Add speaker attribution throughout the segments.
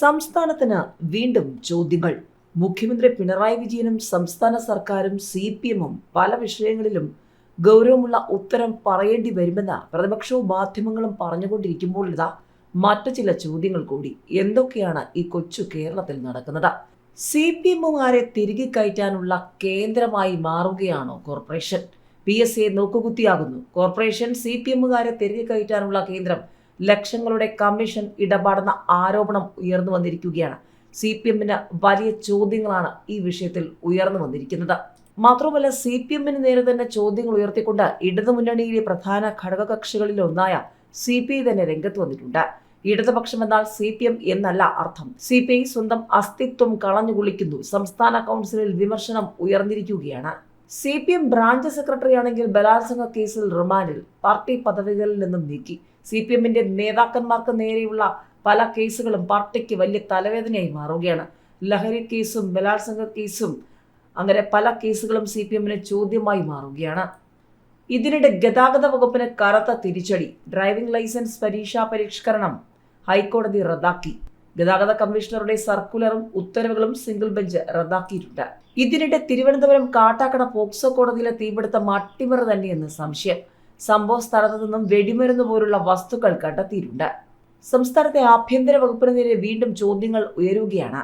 Speaker 1: സംസ്ഥാനത്തിന് വീണ്ടും ചോദ്യങ്ങൾ. മുഖ്യമന്ത്രി പിണറായി വിജയനും സംസ്ഥാന സർക്കാരും സി പി എമ്മും പല വിഷയങ്ങളിലും ഗൗരവമുള്ള ഉത്തരം പറയേണ്ടി വരുമെന്ന് പ്രതിപക്ഷവും മാധ്യമങ്ങളും പറഞ്ഞുകൊണ്ടിരിക്കുമ്പോൾ ഇതാ മറ്റു ചില ചോദ്യങ്ങൾ കൂടി. എന്തൊക്കെയാണ് ഈ കൊച്ചു കേരളത്തിൽ നടക്കുന്നത്? സി പി എമ്മുകാരെ തിരികെ കയറ്റാനുള്ള കേന്ദ്രമായി മാറുകയാണോ കോർപ്പറേഷൻ? പി എസ് എ നോക്കുകുത്തിയാകുന്നു. കോർപ്പറേഷൻ സി പി എമ്മുകാരെ തിരികെ കയറ്റാനുള്ള കേന്ദ്രം ലക്ഷങ്ങളുടെ കമ്മീഷൻ ഇടപാടുന്ന ആരോപണം ഉയർന്നു വന്നിരിക്കുകയാണ്. സി പി എമ്മിന് വലിയ ചോദ്യങ്ങളാണ് ഈ വിഷയത്തിൽ ഉയർന്നു വന്നിരിക്കുന്നത്. മാത്രമല്ല സി പി എമ്മിന് നേരെ തന്നെ ചോദ്യങ്ങൾ ഉയർത്തിക്കൊണ്ട് ഇടതുമുന്നണിയിലെ പ്രധാന ഘടകകക്ഷികളിൽ ഒന്നായ സി പി ഐ തന്നെ രംഗത്ത് വന്നിട്ടുണ്ട്. ഇടതുപക്ഷം എന്നാൽ സി പി എം എന്നല്ല അർത്ഥം. സി പി ഐ സ്വന്തം അസ്തിത്വം കളഞ്ഞു കുളിക്കുന്നു സംസ്ഥാന കൗൺസിലിൽ വിമർശനം ഉയർന്നിരിക്കുകയാണ്. C P M branch secretary ആണെങ്കിൽ ബലാത്സംഗ കേസിൽ റിമാൻഡിൽ പാർട്ടി പദവികളിൽ നിന്നും നീക്കി. സി പി എമ്മിന്റെ നേതാക്കന്മാർക്ക് നേരെയുള്ള പല കേസുകളും പാർട്ടിക്ക് വലിയ തലവേദനയായി മാറുകയാണ്. ലഹരി കേസും ബലാത്സംഗ കേസും അങ്ങനെ പല കേസുകളും സി പി എമ്മിന് ചോദ്യമായി മാറുകയാണ്. ഇതിനിടെ ഗതാഗത വകുപ്പിന് കറുത്ത തിരിച്ചടി ഡ്രൈവിംഗ് ലൈസൻസ് പരീക്ഷാ പരിഷ്കരണം ഹൈക്കോടതി റദ്ദാക്കി. ഗതാഗത കമ്മീഷണറുടെ സർക്കുലറും ഉത്തരവുകളും സിംഗിൾ ബെഞ്ച് റദ്ദാക്കിയിട്ടുണ്ട്. ഇതിനിടെ തിരുവനന്തപുരം കാട്ടാക്കട പോക്സോ കോടതിയിലെ തീപിടുത്തം അട്ടിമറി തന്നെയെന്ന് സംശയം. സംഭവ സ്ഥലത്തു നിന്നും വെടിമരുന്ന് പോലുള്ള വസ്തുക്കൾ കണ്ടെത്തിയിട്ടുണ്ട്. സംസ്ഥാനത്തെ ആഭ്യന്തര വകുപ്പിന് നേരെ വീണ്ടും ചോദ്യങ്ങൾ ഉയരുകയാണ്.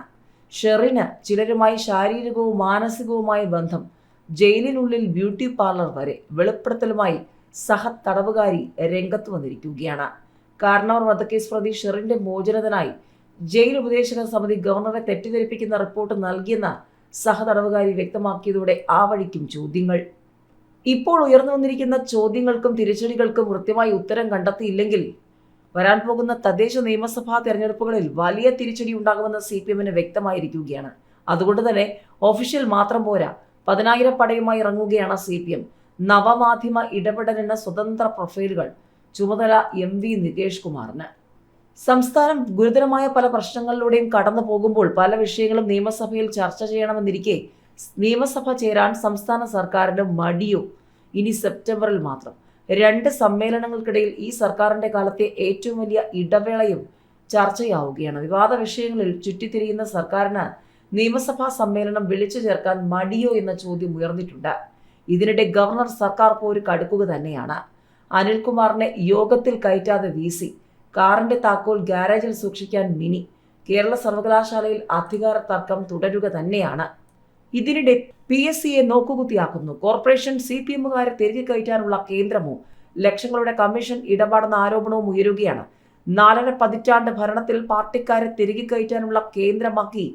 Speaker 1: ഷെറിന് ചിലരുമായി ശാരീരികവും മാനസികവുമായ ബന്ധം ജയിലിനുള്ളിൽ ബ്യൂട്ടി പാർലർ വരെ വെളിപ്പെടുത്തലുമായി സഹ തടവുകാരി രംഗത്ത് വന്നിരിക്കുകയാണ്. കാരണവർ വധക്കേസ് പ്രതി ഷെറിന്റെ മോചനത്തിനായി ജയിൽ ഉപദേശക സമിതി ഗവർണറെ തെറ്റിദ്ധരിപ്പിക്കുന്ന റിപ്പോർട്ട് നൽകിയെന്ന് സഹതടവുകാരി വ്യക്തമാക്കിയതോടെ ആ വഴിക്കും ചോദ്യങ്ങൾ. ഇപ്പോൾ ഉയർന്നു വന്നിരിക്കുന്ന ചോദ്യങ്ങൾക്കും തിരിച്ചടികൾക്കും കൃത്യമായി ഉത്തരം കണ്ടെത്തിയില്ലെങ്കിൽ വരാൻ പോകുന്ന തദ്ദേശ നിയമസഭാ തെരഞ്ഞെടുപ്പുകളിൽ വലിയ തിരിച്ചടി ഉണ്ടാകുമെന്ന് സി പി എമ്മിന് വ്യക്തമായിരിക്കുകയാണ്. അതുകൊണ്ട് തന്നെ ഒഫീഷ്യൽ മാത്രം പോരാ പതിനായിരം പടയുമായി ഇറങ്ങുകയാണ് സി പി എം നവമാധ്യമ ഇടപെടലിന് സ്വതന്ത്ര പ്രൊഫൈലുകൾ ചുമതല എം വി നിതേഷ് കുമാറിന്. സംസ്ഥാനം ഗുരുതരമായ പല പ്രശ്നങ്ങളിലൂടെയും കടന്നു പോകുമ്പോൾ പല വിഷയങ്ങളും നിയമസഭയിൽ ചർച്ച ചെയ്യണമെന്നിരിക്കെ നിയമസഭ ചേരാൻ സംസ്ഥാന സർക്കാരിന് മടിയോ ഇനി സെപ്റ്റംബറിൽ മാത്രം. രണ്ട് സമ്മേളനങ്ങൾക്കിടയിൽ ഈ സർക്കാരിന്റെ കാലത്തെ ഏറ്റവും വലിയ ഇടവേളയും ചർച്ചയാവുകയാണ്. വിവാദ വിഷയങ്ങളിൽ ചുറ്റിത്തിരിയുന്ന സർക്കാരിന് നിയമസഭാ സമ്മേളനം വിളിച്ചു ചേർക്കാൻ മടിയോ എന്ന ചോദ്യം ഉയർന്നിട്ടുണ്ട്. ഇതിനിടെ ഗവർണർ സർക്കാർ പോര് കടുക്കുക തന്നെയാണ്. അനിൽകുമാറിനെ യോഗത്തിൽ കയറ്റാതെ വീസി കാറിന്റെ താക്കോൽ ഗാരേജിൽ സൂക്ഷിക്കാൻ മിനി കേരള സർവകലാശാലയിൽ അധികാര തർക്കം തുടരുക തന്നെയാണ്. ഇതിനിടെ പി എസ് സിയെ നോക്കുകുത്തിയാക്കുന്നു. കോർപ്പറേഷൻ സി പി എമ്മുകാരെ തിരികെ കയറ്റാനുള്ള കേന്ദ്രമോ? ലക്ഷങ്ങളുടെ കമ്മീഷൻ ഇടപാടെന്ന ആരോപണവും ഉയരുകയാണ്. നാലര പതിറ്റാണ്ട് ഭരണത്തിൽ പാർട്ടിക്കാരെ തിരികെ കയറ്റാനുള്ള കേന്ദ്രമാക്കി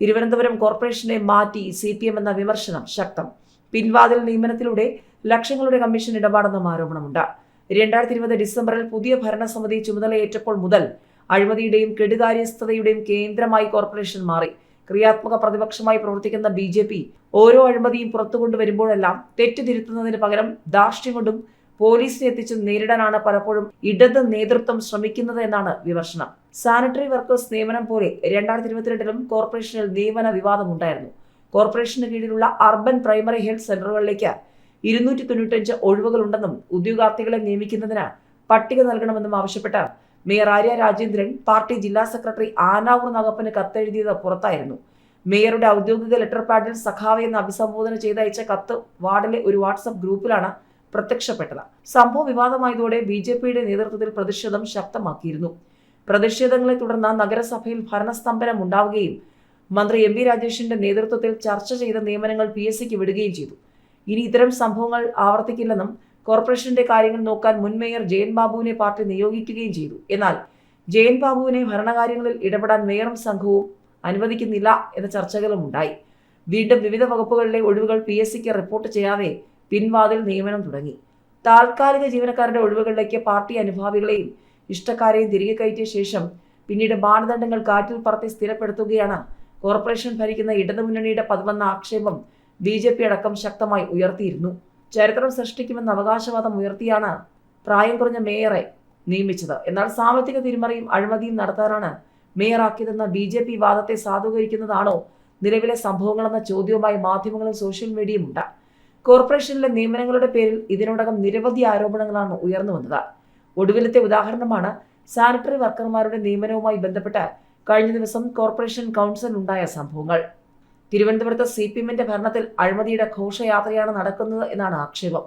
Speaker 1: തിരുവനന്തപുരം കോർപ്പറേഷനെ മാറ്റി സി പി എം എന്ന വിമർശനം ശക്തം. പിൻവാതിൽ നിയമനത്തിലൂടെ ലക്ഷങ്ങളുടെ കമ്മീഷൻ ഇടപാടെന്നും ആരോപണമുണ്ട്. രണ്ടായിരത്തി ഇരുപത് ഡിസംബറിൽ പുതിയ ഭരണസമിതി ചുമതലയേറ്റപ്പോൾ മുതൽ അഴിമതിയുടെയും കെടുകാര്യസ്ഥതയുടെയും കേന്ദ്രമായി കോർപ്പറേഷൻ മാറി. ക്രിയാത്മക പ്രതിപക്ഷമായി പ്രവർത്തിക്കുന്ന ബി ജെ പി ഓരോ അഴിമതിയും പുറത്തു കൊണ്ടുവരുമ്പോഴെല്ലാം തെറ്റ് തിരുത്തുന്നതിന് പകരം ധാർഷ്ട്യം കൊണ്ടും പോലീസിനെ എത്തിച്ച് നേരിടാനാണ് പലപ്പോഴും ഇടത് നേതൃത്വം ശ്രമിക്കുന്നത് എന്നാണ് വിമർശനം. സാനിറ്ററി വർക്കേഴ്സ് നിയമനം പോലെ രണ്ടായിരത്തി ഇരുപത്തിരണ്ടിലും കോർപ്പറേഷനിൽ നിയമന വിവാദമുണ്ടായിരുന്നു കോർപ്പറേഷന് കീഴിലുള്ള അർബൻ പ്രൈമറി ഹെൽത്ത് സെന്ററുകളിലേക്ക് ഇരുന്നൂറ്റി തൊണ്ണൂറ്റഞ്ച് ഒഴിവുകളുണ്ടെന്നും ഉദ്യോഗാർത്ഥികളെ നിയമിക്കുന്നതിന് പട്ടിക നൽകണമെന്നും ആവശ്യപ്പെട്ട് മേയർ ആര്യ രാജേന്ദ്രൻ പാർട്ടി ജില്ലാ സെക്രട്ടറി ആനാവൂർ നഗപ്പന് കത്തെഴുതിയത് പുറത്തായിരുന്നു. മേയറുടെ ഔദ്യോഗിക ലെറ്റർ പാഡിൽ സഖാവെ എന്ന് അഭിസംബോധന ചെയ്തയച്ച കത്ത് വാർഡിലെ ഒരു വാട്സപ്പ് ഗ്രൂപ്പിലാണ് പ്രത്യക്ഷപ്പെട്ടത്. സംഭവ വിവാദമായതോടെ ബി ജെ പിയുടെ നേതൃത്വത്തിൽ പ്രതിഷേധം ശക്തമാക്കിയിരുന്നു. പ്രതിഷേധങ്ങളെ തുടർന്ന് നഗരസഭയിൽ ഭരണസ്തംഭനം ഉണ്ടാവുകയും മന്ത്രി എം വി രാജേഷിന്റെ നേതൃത്വത്തിൽ ചർച്ച ചെയ്ത നിയമനങ്ങൾ പി എസ് സിക്ക് വിടുകയും ചെയ്തു. ഇനി ഇത്തരം സംഭവങ്ങൾ ആവർത്തിക്കില്ലെന്നും കോർപ്പറേഷന്റെ കാര്യങ്ങൾ നോക്കാൻ മുൻ മേയർ ജയൻ ബാബുവിനെ പാർട്ടി നിയോഗിക്കുകയും ചെയ്തു. എന്നാൽ ജയൻ ബാബുവിനെ ഭരണകാര്യങ്ങളിൽ ഇടപെടാൻ മേയറും സംഘവും അനുവദിക്കുന്നില്ല എന്ന ചർച്ചകളും ഉണ്ടായി. വീണ്ടും വിവിധ വകുപ്പുകളിലെ ഒഴിവുകൾ പി എസ് സിക്ക് റിപ്പോർട്ട് ചെയ്യാതെ പിൻവാതിൽ നിയമനം തുടങ്ങി. താൽക്കാലിക ജീവനക്കാരുടെ ഒഴിവുകളിലേക്ക് പാർട്ടി അനുഭാവികളെയും ഇഷ്ടക്കാരെയും തിരികെ കയറ്റിയ ശേഷം പിന്നീട് മാനദണ്ഡങ്ങൾ കാറ്റിൽ പറത്തി സ്ഥിരപ്പെടുത്തുകയാണ് കോർപ്പറേഷൻ ഭരിക്കുന്ന ഇടതുമുന്നണിയുടെ പതിവെന്ന ആക്ഷേപം ബി ജെ പി അടക്കം ശക്തമായി ഉയർത്തിയിരുന്നു. ചരിത്രം സൃഷ്ടിക്കുമെന്ന അവകാശവാദം ഉയർത്തിയാണ് പ്രായം കുറഞ്ഞ മേയറെ നിയമിച്ചത്. എന്നാൽ സാമ്പത്തിക തിരിമറിയും അഴിമതിയും നടത്താനാണ് മേയറാക്കിയതെന്ന ബി ജെ പി വാദത്തെ സാധൂകരിക്കുന്നതാണോ നിലവിലെ സംഭവങ്ങളെന്ന ചോദ്യവുമായി മാധ്യമങ്ങളും സോഷ്യൽ മീഡിയയും ഉണ്ട്. കോർപ്പറേഷനിലെ നിയമനങ്ങളുടെ പേരിൽ ഇതിനോടകം നിരവധി ആരോപണങ്ങളാണ് ഉയർന്നു വന്നത്. ഒടുവിലത്തെ ഉദാഹരണമാണ് സാനിറ്ററി വർക്കർമാരുടെ നിയമനവുമായി ബന്ധപ്പെട്ട് കഴിഞ്ഞ ദിവസം കോർപ്പറേഷൻ കൗൺസിൽ ഉണ്ടായ സംഭവങ്ങൾ. തിരുവനന്തപുരത്ത് സി പി എമ്മിന്റെ ഭരണത്തിൽ അഴിമതിയുടെ ഘോഷയാത്രയാണ് നടക്കുന്നത് എന്നാണ് ആക്ഷേപം.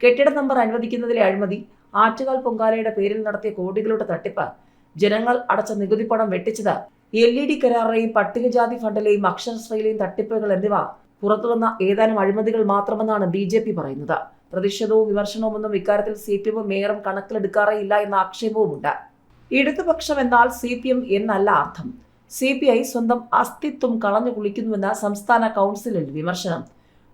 Speaker 1: കെട്ടിട നമ്പർ അനുവദിക്കുന്നതിലെ അഴിമതി ആറ്റുകാൽ പൊങ്കാലയുടെ പേരിൽ നടത്തിയ കോടികളുടെ തട്ടിപ്പ് ജനങ്ങൾ അടച്ച നികുതി പണം വെട്ടിച്ചത് എൽ ഇ ഡി കരാറിലെയും പട്ടികജാതി ഫണ്ടിലെയും അക്ഷരശ്രയിലെയും തട്ടിപ്പുകൾ എന്നിവ പുറത്തുവന്ന ഏതാനും അഴിമതികൾ മാത്രമെന്നാണ് ബി ജെ പി പറയുന്നത്. പ്രതിഷേധവും വിമർശനവുമൊന്നും ഇക്കാര്യത്തിൽ സി പി എമ്മും മേയറും കണക്കിലെടുക്കാറേയില്ല എന്ന ആക്ഷേപവുമുണ്ട്. ഇടതുപക്ഷം എന്നാൽ സി പി എം എന്നല്ല അർത്ഥം. സി പി ഐ സ്വന്തം അസ്തിത്വം കളഞ്ഞു കുളിക്കുന്നുവെന്ന സംസ്ഥാന കൗൺസിലിൽ വിമർശനം.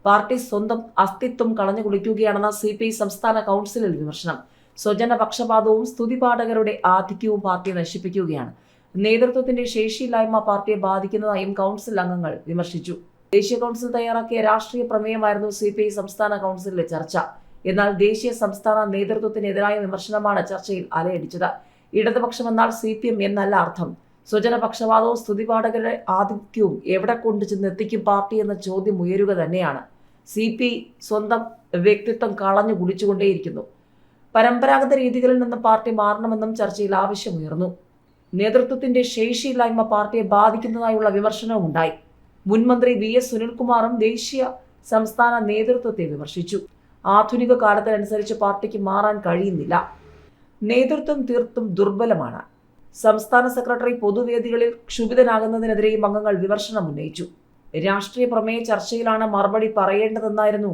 Speaker 1: പാർട്ടി സ്വന്തം അസ്തിത്വം കളഞ്ഞു കുളിക്കുകയാണെന്ന സി പി ഐ സംസ്ഥാന കൗൺസിലിൽ വിമർശനം. സ്വജന പക്ഷപാതവും സ്തുതിപാഠകരുടെ ആധിക്യവും പാർട്ടിയെ നശിപ്പിക്കുകയാണ്. നേതൃത്വത്തിന്റെ ശേഷിയില്ലായ്മ പാർട്ടിയെ ബാധിക്കുന്നതായും കൗൺസിൽ അംഗങ്ങൾ വിമർശിച്ചു. ദേശീയ കൗൺസിൽ തയ്യാറാക്കിയ രാഷ്ട്രീയ പ്രമേയമായിരുന്നു സി പി ഐ സംസ്ഥാന കൗൺസിലിലെ ചർച്ച. എന്നാൽ ദേശീയ സംസ്ഥാന നേതൃത്വത്തിനെതിരായ വിമർശനമാണ് ചർച്ചയിൽ അലയടിച്ചത്. ഇടതുപക്ഷമെന്നാൽ സി പി എം എന്നല്ല അർത്ഥം. സ്വജന പക്ഷപാതവും സ്തുതിപാഠകരുടെ ആധിക്യവും എവിടെ കൊണ്ടു ചെന്ന് എത്തിക്കും പാർട്ടി എന്ന ചോദ്യം ഉയരുക തന്നെയാണ്. സി പി സ്വന്തം വ്യക്തിത്വം കളഞ്ഞു കുടിച്ചുകൊണ്ടേയിരിക്കുന്നു പരമ്പരാഗത രീതികളിൽ നിന്ന് പാർട്ടി മാറണമെന്നും ചർച്ചയിൽ ആവശ്യമുയർന്നു. നേതൃത്വത്തിന്റെ ശേഷിയില്ലായ്മ പാർട്ടിയെ ബാധിക്കുന്നതായുള്ള വിമർശനവും ഉണ്ടായി. മുൻമന്ത്രി വി എസ് സുനിൽകുമാറും ദേശീയ സംസ്ഥാന നേതൃത്വത്തെ വിമർശിച്ചു. ആധുനിക കാലത്തിനനുസരിച്ച് പാർട്ടിക്ക് മാറാൻ കഴിയുന്നില്ല. നേതൃത്വം തീർത്തും ദുർബലമാണ്. സംസ്ഥാന സെക്രട്ടറി പൊതുവേദികളിൽ ക്ഷുഭിതനാകുന്നതിനെതിരെയും അംഗങ്ങൾ വിമർശനം ഉന്നയിച്ചു. രാഷ്ട്രീയ പ്രമേയ ചർച്ചയിലാണ് മറുപടി പറയേണ്ടതെന്നായിരുന്നു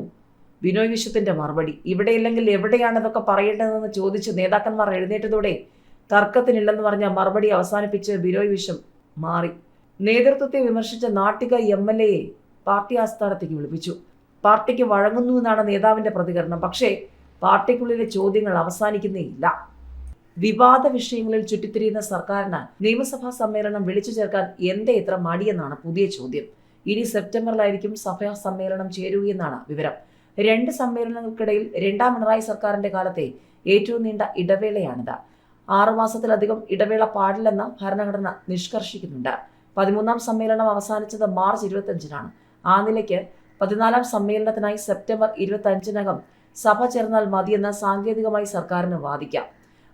Speaker 1: ബിനോയ് വിശ്വത്തിന്റെ മറുപടി. ഇവിടെയില്ലെങ്കിൽ എവിടെയാണ് ഇതൊക്കെ പറയേണ്ടതെന്ന് ചോദിച്ച് നേതാക്കന്മാർ എഴുന്നേറ്റതോടെ തർക്കത്തിനില്ലെന്ന് പറഞ്ഞ മറുപടി അവസാനിപ്പിച്ച് ബിനോയ് വിശ്വം മാറി. നേതൃത്വത്തെ വിമർശിച്ച നാട്ടിക എം എൽ എയെ പാർട്ടി ആസ്ഥാനത്തേക്ക് വിളിപ്പിച്ചു. പാർട്ടിക്ക് വഴങ്ങുന്നുവെന്നാണ് നേതാവിന്റെ പ്രതികരണം. പക്ഷേ പാർട്ടിക്കുള്ളിലെ ചോദ്യങ്ങൾ അവസാനിക്കുന്നേയില്ല വിവാദ വിഷയങ്ങളിൽ ചുറ്റിത്തിരിയുന്ന സർക്കാരിന് നിയമസഭാ സമ്മേളനം വിളിച്ചു ചേർക്കാൻ എന്തേ ഇത്ര മടിയെന്നാണ് പുതിയ ചോദ്യം. ഇനി സെപ്റ്റംബറിലായിരിക്കും സഭാ സമ്മേളനം ചേരുകയെന്നാണ് വിവരം. രണ്ട് സമ്മേളനങ്ങൾക്കിടയിൽ രണ്ടാം പിണറായി സർക്കാരിന്റെ കാലത്തെ ഏറ്റവും നീണ്ട ഇടവേളയാണിത്. ആറുമാസത്തിലധികം ഇടവേള പാടില്ലെന്ന് ഭരണഘടന നിഷ്കർഷിക്കുന്നുണ്ട്. പതിമൂന്നാം സമ്മേളനം അവസാനിച്ചത് മാർച്ച് ഇരുപത്തഞ്ചിനാണ് ആ നിലയ്ക്ക് പതിനാലാം സമ്മേളനത്തിനായി സെപ്റ്റംബർ ഇരുപത്തഞ്ചിനകം സഭ ചേർന്നാൽ മതിയെന്ന് സാങ്കേതികമായി സർക്കാരിന് വാദിക്കാം.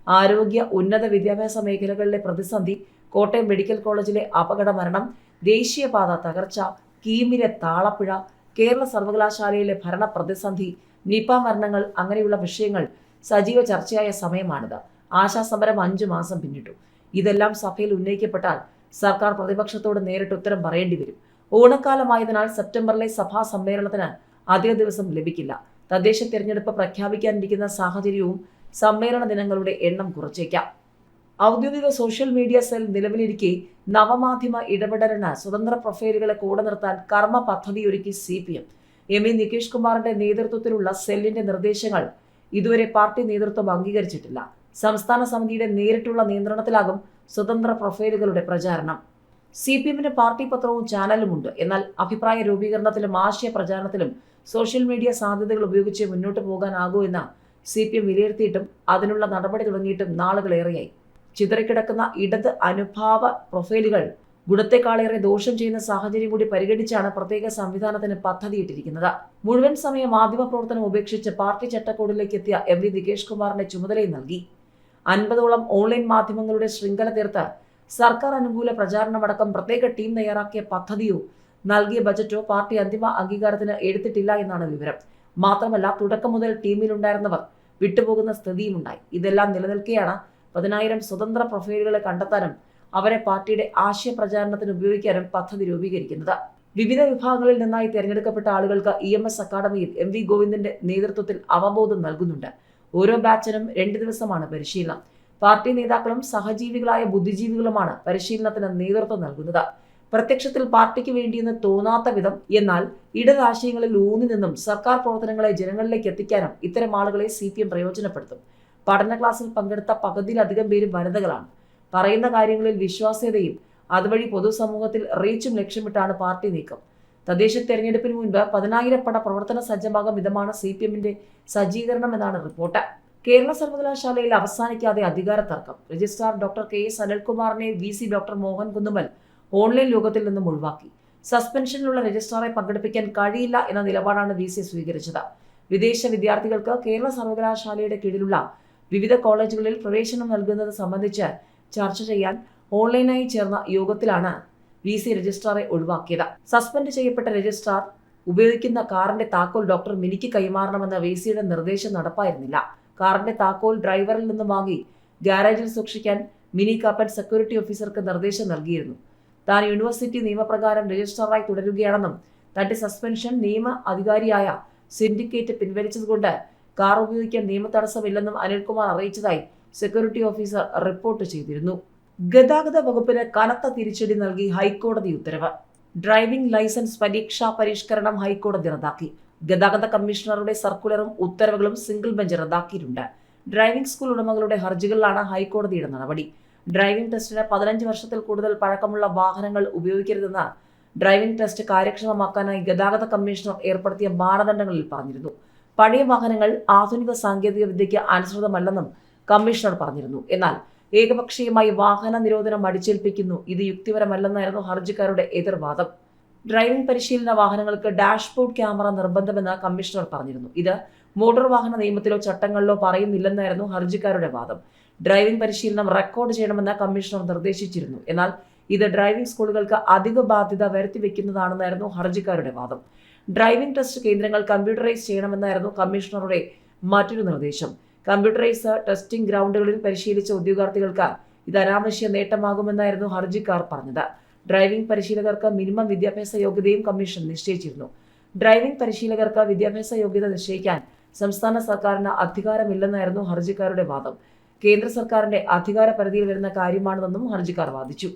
Speaker 1: ആരോഗ്യ ഉന്നത വിദ്യാഭ്യാസ മേഖലകളിലെ പ്രതിസന്ധി കോട്ടയം മെഡിക്കൽ കോളേജിലെ അപകട മരണം ദേശീയപാത തകർച്ച കീമിലെ താളപ്പുഴ കേരള സർവകലാശാലയിലെ ഭരണ പ്രതിസന്ധി നിപ മരണങ്ങൾ അങ്ങനെയുള്ള വിഷയങ്ങൾ സജീവ ചർച്ചയായ സമയമാണിത്. ആശാസമരം അഞ്ചു മാസം പിന്നിട്ടു. ഇതെല്ലാം സഭയിൽ ഉന്നയിക്കപ്പെട്ടാൽ സർക്കാർ പ്രതിപക്ഷത്തോട് നേരിട്ട് ഉത്തരം പറയേണ്ടി വരും. ഓണക്കാലമായതിനാൽ സെപ്റ്റംബറിലെ സഭാ സമ്മേളനത്തിന് അധിക ദിവസം ലഭിക്കില്ല. തദ്ദേശ തിരഞ്ഞെടുപ്പ് പ്രഖ്യാപിക്കാനിരിക്കുന്ന സാഹചര്യവും സമ്മേളന ദിനങ്ങളുടെ എണ്ണം കുറച്ചേക്കാം. ഔദ്യോഗിക സോഷ്യൽ മീഡിയ സെൽ നിലവിലിരിക്കെ നവമാധ്യമ ഇടപെടലിന് സ്വതന്ത്ര പ്രൊഫൈലുകളെ കൂടെ നിർത്താൻ കർമ്മ പദ്ധതിയൊരുക്കി C P M. M E Nikesh കുമാറിന്റെ നേതൃത്വത്തിലുള്ള സെല്ലിന്റെ നിർദ്ദേശങ്ങൾ ഇതുവരെ പാർട്ടി നേതൃത്വം അംഗീകരിച്ചിട്ടില്ല. സംസ്ഥാന സമിതിയുടെ നേരിട്ടുള്ള നിയന്ത്രണത്തിലാകും സ്വതന്ത്ര പ്രൊഫൈലുകളുടെ പ്രചാരണം. സി പി എമ്മിന് പാർട്ടി പത്രവും ചാനലുമുണ്ട്. എന്നാൽ അഭിപ്രായ രൂപീകരണത്തിലും ആശയ പ്രചാരണത്തിലും സോഷ്യൽ മീഡിയ സാധ്യതകൾ ഉപയോഗിച്ച് മുന്നോട്ട് പോകാനാകൂ എന്ന് സി പി എം വിലയിരുത്തിയിട്ടും അതിനുള്ള നടപടി തുടങ്ങിയിട്ടും നാളുകളേറെയായി. ചിതറിക്കിടക്കുന്ന ഇടത് അനുഭാവ പ്രൊഫൈലുകൾ ഗുണത്തെക്കാളേറെ ദോഷം ചെയ്യുന്ന സാഹചര്യം കൂടി പരിഗണിച്ചാണ് പ്രത്യേക സംവിധാനത്തിന് പദ്ധതിയിട്ടിരിക്കുന്നത്. മുഴുവൻ സമയ മാധ്യമ പ്രവർത്തനം ഉപേക്ഷിച്ച് പാർട്ടി ചട്ടക്കൂടിലേക്ക് എത്തിയ എം വി നികേഷ് കുമാറിന്റെ ചുമതലയും നൽകി. അൻപതോളം ഓൺലൈൻ മാധ്യമങ്ങളുടെ ശൃംഖല തീർത്ത് സർക്കാർ അനുകൂല പ്രചാരണമടക്കം പ്രത്യേക ടീം തയ്യാറാക്കിയ പദ്ധതിയോ നൽകിയ ബജറ്റോ പാർട്ടി അന്തിമ അംഗീകാരത്തിന് എടുത്തിട്ടില്ല എന്നാണ് വിവരം. മാത്രമല്ല തുടക്കം മുതൽ ടീമിലുണ്ടായിരുന്നവർ വിട്ടുപോകുന്ന സ്ഥിതിയും ഉണ്ടായി ഇതെല്ലാം നിലനിൽക്കെയാണ് പതിനായിരം സ്വതന്ത്ര പ്രൊഫൈലുകളെ കണ്ടെത്താനും അവരെ പാർട്ടിയുടെ ആശയ പ്രചാരണത്തിന് ഉപയോഗിക്കാനും പദ്ധതി രൂപീകരിക്കുന്നത്. വിവിധ വിഭാഗങ്ങളിൽ നിന്നായി തിരഞ്ഞെടുക്കപ്പെട്ട ആളുകൾക്ക് ഇ എം എസ് അക്കാദമിയിൽ എം വി ഗോവിന്ദന്റെ നേതൃത്വത്തിൽ അവബോധം നൽകുന്നുണ്ട്. ഓരോ ബാച്ചിനും രണ്ട് ദിവസമാണ് പരിശീലനം. പാർട്ടി നേതാക്കളും സഹജീവികളായ ബുദ്ധിജീവികളുമാണ് പരിശീലനത്തിന് നേതൃത്വം നൽകുന്നത്. പ്രത്യക്ഷത്തിൽ പാർട്ടിക്ക് വേണ്ടിയെന്ന് തോന്നാത്ത വിധം എന്നാൽ ഇടതാശയങ്ങളിൽ ഊന്നി നിന്നും സർക്കാർ പ്രവർത്തനങ്ങളെ ജനങ്ങളിലേക്ക് എത്തിക്കാനും ഇത്തരം ആളുകളെ സി പി എം പ്രയോജനപ്പെടുത്തും. പഠന ക്ലാസ്സിൽ പങ്കെടുത്ത പകുതിയിലധികം പേരും വനിതകളാണ്. പറയുന്ന കാര്യങ്ങളിൽ വിശ്വാസ്യതയും അതുവഴി പൊതുസമൂഹത്തിൽ റീച്ചും ലക്ഷ്യമിട്ടാണ് പാർട്ടി നീക്കം. തദ്ദേശ തെരഞ്ഞെടുപ്പിന് മുൻപ് പതിനായിരം പട പ്രവർത്തന സജ്ജമാകും വിധമാണ് സി പി എമ്മിന്റെ സജ്ജീകരണം എന്നാണ് റിപ്പോർട്ട്. കേരള സർവകലാശാലയിൽ അവസാനിക്കാതെ അധികാര തർക്കം registrar doctor K S അനിൽകുമാറിനെ V C doctor Mohan Kunnummal online യോഗത്തിൽ നിന്നും ഒഴിവാക്കി. സസ്പെൻഷനിലുള്ള രജിസ്ട്രാറെ പങ്കെടുപ്പിക്കാൻ കഴിയില്ല എന്ന നിലപാടാണ് വി സി സ്വീകരിച്ചത്. വിദേശ വിദ്യാർത്ഥികൾക്ക് കേരള സർവകലാശാലയുടെ കീഴിലുള്ള വിവിധ കോളേജുകളിൽ പ്രവേശനം നൽകുന്നത് സംബന്ധിച്ച് ചർച്ച ചെയ്യാൻ ഓൺലൈനായി ചേർന്ന യോഗത്തിലാണ് വി സി രജിസ്ട്രാറെ ഒഴിവാക്കിയത്. സസ്പെൻഡ് ചെയ്യപ്പെട്ട രജിസ്ട്രാർ ഉപയോഗിക്കുന്ന കാറിന്റെ താക്കോൽ ഡോക്ടർ മിനിക്ക് കൈമാറണമെന്ന വി സിയുടെ നിർദ്ദേശം നടപ്പായിരുന്നില്ല. കാറിന്റെ താക്കോൽ ഡ്രൈവറിൽ നിന്നും വാങ്ങി ഗാരേജിൽ സൂക്ഷിക്കാൻ മിനി കാപ്പൻ സെക്യൂരിറ്റി ഓഫീസർക്ക് നിർദ്ദേശം നൽകിയിരുന്നു. താൻ യൂണിവേഴ്സിറ്റി നിയമപ്രകാരം രജിസ്ട്രാറായി തുടരുകയാണെന്നും തന്റെ സസ്പെൻഷൻ നിയമ അധികാരിയായ സിൻഡിക്കേറ്റ് പിൻവലിച്ചതുകൊണ്ട് കാർ ഉപയോഗിക്കാൻ നിയമ തടസ്സമില്ലെന്നും അനിൽകുമാർ അറിയിച്ചതായി സെക്യൂരിറ്റി ഓഫീസർ റിപ്പോർട്ട് ചെയ്തിരുന്നു. ഗതാഗത വകുപ്പിന് കനത്ത തിരിച്ചടി നൽകി ഹൈക്കോടതി ഉത്തരവ്. ഡ്രൈവിംഗ് ലൈസൻസ് പരീക്ഷാ പരിഷ്കരണം ഹൈക്കോടതി റദ്ദാക്കി. ഗതാഗത കമ്മീഷണറുടെ സർക്കുലറും ഉത്തരവുകളും സിംഗിൾ ബെഞ്ച് റദ്ദാക്കിയിട്ടുണ്ട്. ഡ്രൈവിംഗ് സ്കൂൾ ഉടമകളുടെ ഹർജികളിലാണ് ഹൈക്കോടതിയുടെ നടപടി. ഡ്രൈവിംഗ് ടെസ്റ്റിന് പതിനഞ്ച് വർഷത്തിൽ കൂടുതൽ പഴക്കമുള്ള വാഹനങ്ങൾ ഉപയോഗിക്കരുതെന്ന് ഡ്രൈവിംഗ് ടെസ്റ്റ് കാര്യക്ഷമമാക്കാനായി ഗതാഗത കമ്മീഷണർ ഏർപ്പെടുത്തിയ മാനദണ്ഡങ്ങളിൽ പറഞ്ഞിരുന്നു. പഴയ വാഹനങ്ങൾ ആധുനിക സാങ്കേതിക വിദ്യയ്ക്ക് അനുസൃതമല്ലെന്നും കമ്മീഷണർ പറഞ്ഞിരുന്നു. എന്നാൽ ഏകപക്ഷീയമായി വാഹന നിരോധനം അടിച്ചേൽപ്പിക്കുന്നു. ഇത് യുക്തിപരമല്ലെന്നായിരുന്നു ഹർജിക്കാരുടെ എതിർവാദം. ഡ്രൈവിംഗ് പരിശീലന വാഹനങ്ങൾക്ക് ഡാഷ്ബോർഡ് ക്യാമറ നിർബന്ധമെന്ന് കമ്മീഷണർ പറഞ്ഞിരുന്നു. ഇത് മോട്ടോർ വാഹന നിയമത്തിലോ ചട്ടങ്ങളിലോ പറയുന്നില്ലെന്നായിരുന്നു ഹർജിക്കാരുടെ വാദം. ഡ്രൈവിംഗ് പരിശീലനം റെക്കോർഡ് ചെയ്യണമെന്ന് കമ്മീഷണർ നിർദ്ദേശിച്ചിരുന്നു. എന്നാൽ ഇത് ഡ്രൈവിംഗ് സ്കൂളുകൾക്ക് അധിക ബാധ്യത വരുത്തിവെക്കുന്നതാണെന്നായിരുന്നു ഹർജിക്കാരുടെ വാദം. ഡ്രൈവിംഗ് ടെസ്റ്റ് കേന്ദ്രങ്ങൾ കമ്പ്യൂട്ടറൈസ് ചെയ്യണമെന്നായിരുന്നു കമ്മീഷണറുടെ മറ്റൊരു നിർദ്ദേശം. കമ്പ്യൂട്ടറൈസ് ടെസ്റ്റിംഗ് ഗ്രൗണ്ടുകളിൽ പരിശീലിച്ച ഉദ്യോഗാർത്ഥികൾക്ക് ഇത് അനാവശ്യ നേട്ടമാകുമെന്നായിരുന്നു ഹർജിക്കാർ പറഞ്ഞത്. ഡ്രൈവിംഗ് പരിശീലകർക്ക് മിനിമം വിദ്യാഭ്യാസ യോഗ്യതയും കമ്മീഷൻ നിശ്ചയിച്ചിരുന്നു. ഡ്രൈവിംഗ് പരിശീലകർക്ക് വിദ്യാഭ്യാസ യോഗ്യത നിശ്ചയിക്കാൻ സംസ്ഥാന സർക്കാരിന് അധികാരമില്ലെന്നായിരുന്നു ഹർജിക്കാരുടെ വാദം. കേന്ദ്ര സർക്കാരിന്റെ അധികാര പരിധിയിൽ വരുന്ന കാര്യമാണെന്നും ഹർജിക്കാർ വാദിച്ചു